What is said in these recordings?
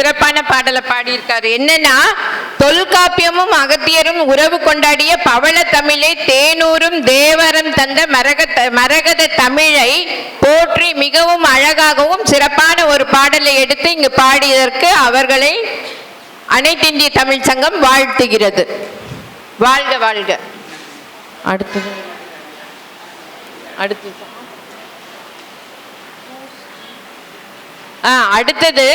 சிறப்பான பாடலை பாடியிருக்காரு. என்னன்னா தொல்காப்பியமும் அகத்தியரும் உறவு கொண்டாடிய பவள தமிழை தேனூரும் தேவரம் தந்த மரக மரகத தமிழை போற்றி மிகவும் அழகாகவும் சிறப்பான ஒரு பாடலை எடுத்து இங்கு பாடியதற்கு அவர்களை அனைத்திந்திய தமிழ் சங்கம் வாழ்த்துகிறது. வாழ்க வாழ்க. அடுத்தது. அடுத்தது. அடுத்தது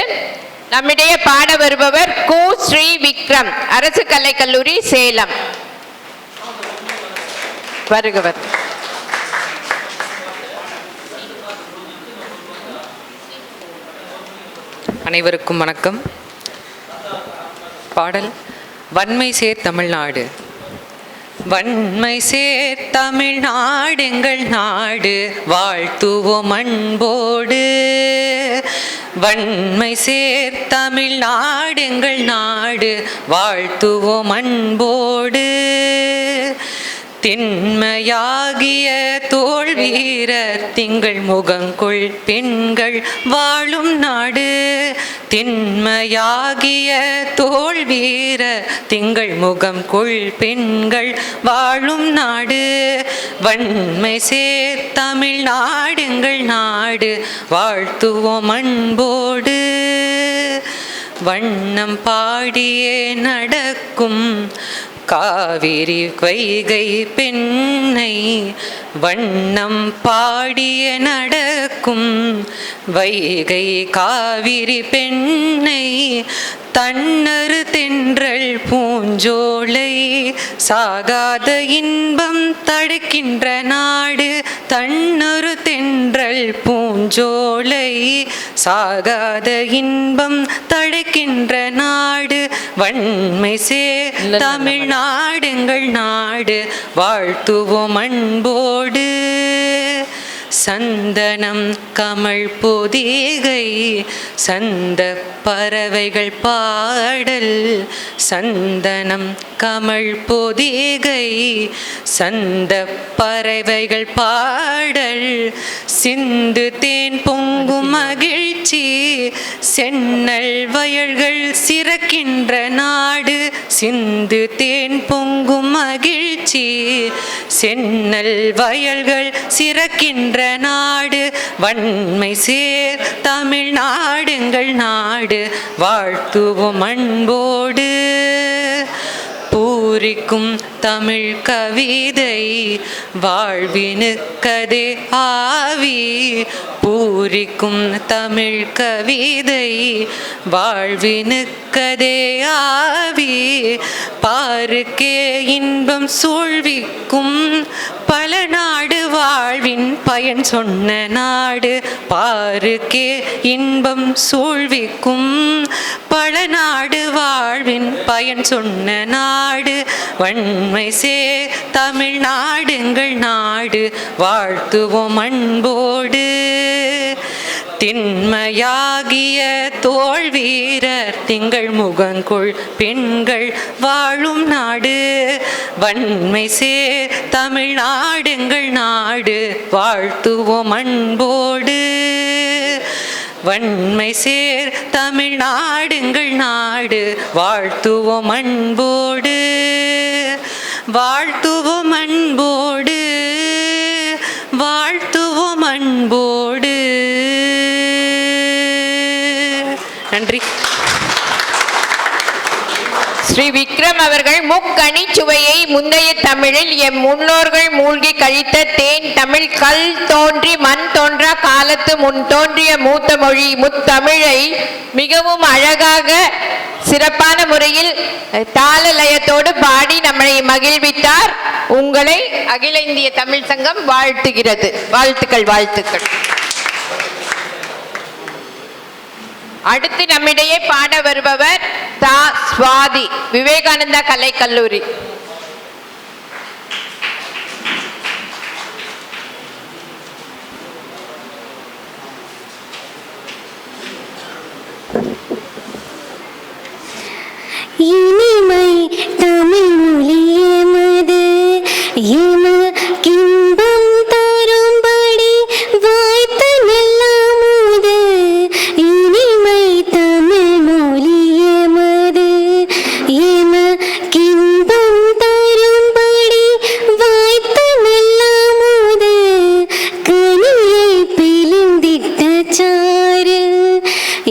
நம்மிடையே பாட வருபவர் கு ஸ்ரீ விக்ரம் அரசு கலைக்கல்லூரி சேலம். வருகவர் அனைவருக்கும் வணக்கம். பாடல் வன்மை சேர் தமிழ்நாடு வன்மை சேர் தமிழ்நாடு எங்கள் நாடு வாழ்த்துவோம் அன்போடு வன்மை சேர் தமிழ் எங்கள் நாடு வாழ்த்துவோம் அன்போடு. திண்மையாகிய தோல் வீரர் திங்கள் முகங்குள் பெண்கள் வாழும் நாடு. திண்மையாகிய தோல் வீரர் திங்கள் முகம் பெண்கள் வாழும் நாடு. வன்மை சேர் தமிழ் நாடுங்கள் நாடு வாழ்த்துவோம் அன்போடு. வண்ணம் பாடியே நடக்கும் காவிரி வைகை பெண்ணை வண்ணம் பாடிய நடக்கும் வைகை காவிரி பெண்ணை தன்னறு தென்றல் பூஞ்சோலை சாகாத இன்பம் தடுக்கின்ற நாடு தன்னொரு தென்றல் பூஞ்சோலை சாகாத இன்பம் தடுக்கின்ற நாடு வன்மை சேர் தமிழ்நாடுங்கள் நாடு வாழ்த்துவோம் அன்போடு. சந்தனம் கமல் பொதிகை சந்த பறவைகள் பாடல் சந்தனம் கமல் பொதிகை சந்த பறவைகள் பாடல் சிந்து தேன் பொங்கும் மகிழ்ச்சி சென்னல் வயல்கள் சிறக்கின்ற நாடு சிந்து தேன் பொங்கும் மகிழ்ச்சி சென்னல் வயல்கள் சிறக்கின்ற நாடு வன்மை சேர் தமிழ்நாடுங்கள் நாடு வாழ்த்துவோம் அன்போடு. குறிக்கும் தமிழ் கவிதை. வாழ்வினுக்கதே ஆவி. பூரிக்கும் தமிழ் கவிதை. வாழ்வினுக்கதே ஆவி. பாருக்கே இன்பம் சூழ்விக்கும் பல நாடு வாழ்வின் பயன் சொன்ன நாடு. பாருக்கே இன்பம் சூழ்விக்கும் பல நாடு வாழ்வின் பயன் சொன்ன நாடு. வன்மை சே தமிழ்நாடுங்கள் நாடு வாழ்த்துவோம் அன்போடு. திண்மையாகிய தோல் வீரர் திங்கள் முகங்கொள் பெண்கள் வாழும் நாடு. வன்மை சேர் தமிழ்நாடுங்கள் நாடு வாழ்த்துவோம் அன்போடு. வன்மை சேர் தமிழ்நாடுங்கள் நாடு. வாழ்த்துவோம் அன்போடு. வாழ்த்துவோம் அன்போடு. ஸ்ரீ விக்ரம் அவர்கள் முக்கணி சுவையை முந்தைய தமிழில் எம் முன்னோர்கள் மூழ்கி கழித்த தேன் தமிழ் கல் தோன்றி மண் தோன்றா காலத்து முன் தோன்றிய மூத்த மொழி. முத்தமிழை மிகவும் அழகாக சிறப்பான முறையில் தாள லயத்தோடு பாடி நம்மை மகிழ்வித்தார். உங்களை அகில இந்திய தமிழ் சங்கம் வாழ்த்துகிறது. வாழ்த்துக்கள் வாழ்த்துக்கள். அடுத்து நம்மிடையே பாட வருபவர் தா சுவாதி விவேகானந்தா கலை கல்லூரி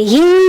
you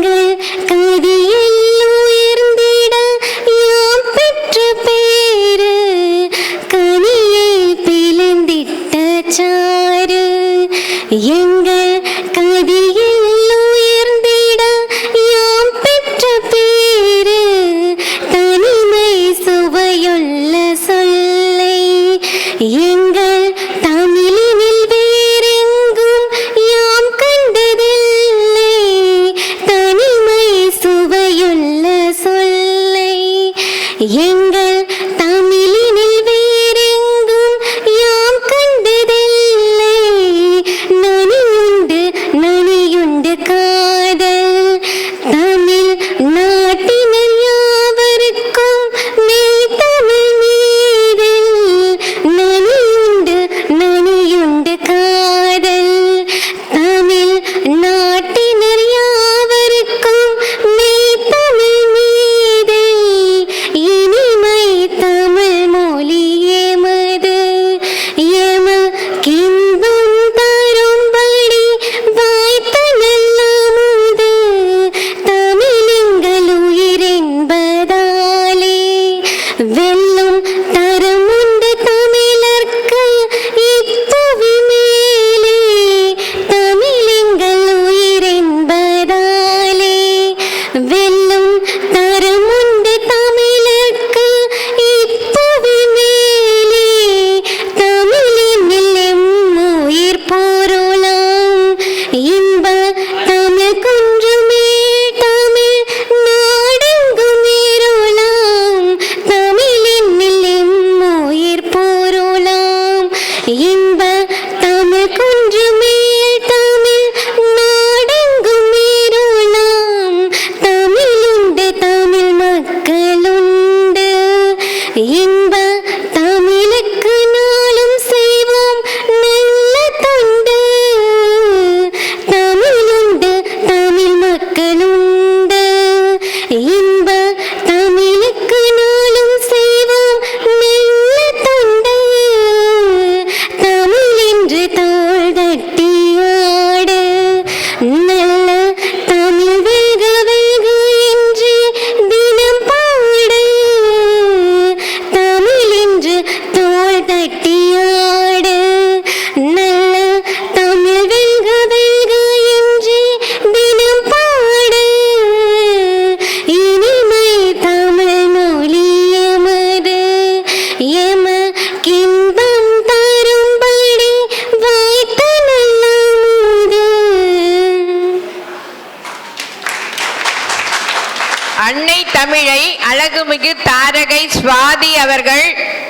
அன்னை தமிழை அழகுமிகு தாரகை சுவாதி அவர்கள்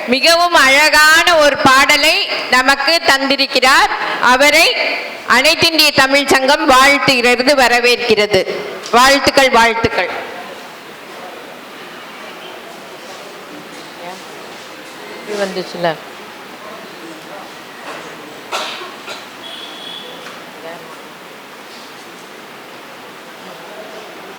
மிகவும் அழகான ஒரு பாடலை நமக்கு தந்திருக்கிறார். அவரை அனைத்திந்திய தமிழ் சங்கம் வாழ்த்துகிறது வரவேற்கிறது. வாழ்த்துக்கள் வாழ்த்துக்கள். வந்துச்சுல?